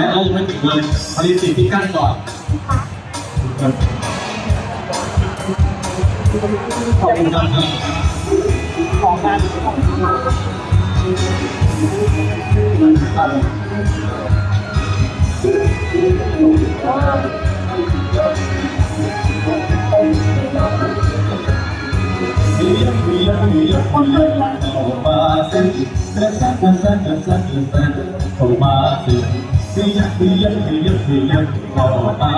ช้เรายังไม่ถึงเลยผลิตสิ่งที่กั้นก่อนขอบคุณครับของการเฮียเฮียเฮียเฮียเข้ามาสิเดินสันเดินสันเดินสันเดินสันเข้ามาสิ เฮียเฮียเฮียเฮียเข้ามา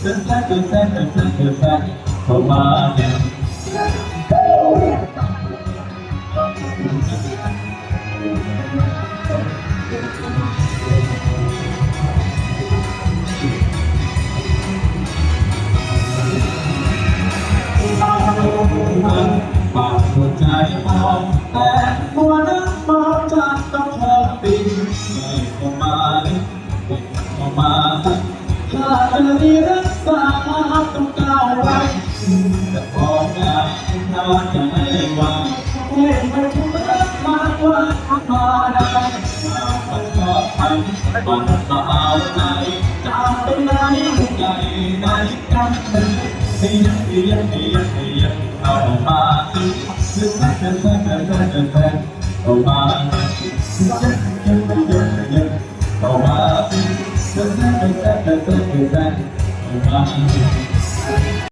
เดินสันเดินสันเดินสันเดินสันเข้ามาสิปากหัวใจมองแต่หัวนั้นมองจากต้องชอบปินไม่เข้า ถ้าเธอมีรักษาต้องก้าวไว้แต่พองานถ้าจะไม่วางเห็นมันรักมากกว่ามาได้มันก็ทำมันก็เอาใจจากตรงไหนใจไหนกันเฮียเฮียเฮียเฮียเอามาสิเดินแท้เดินแท้เดินแท้เดินแท้เอามา เอามา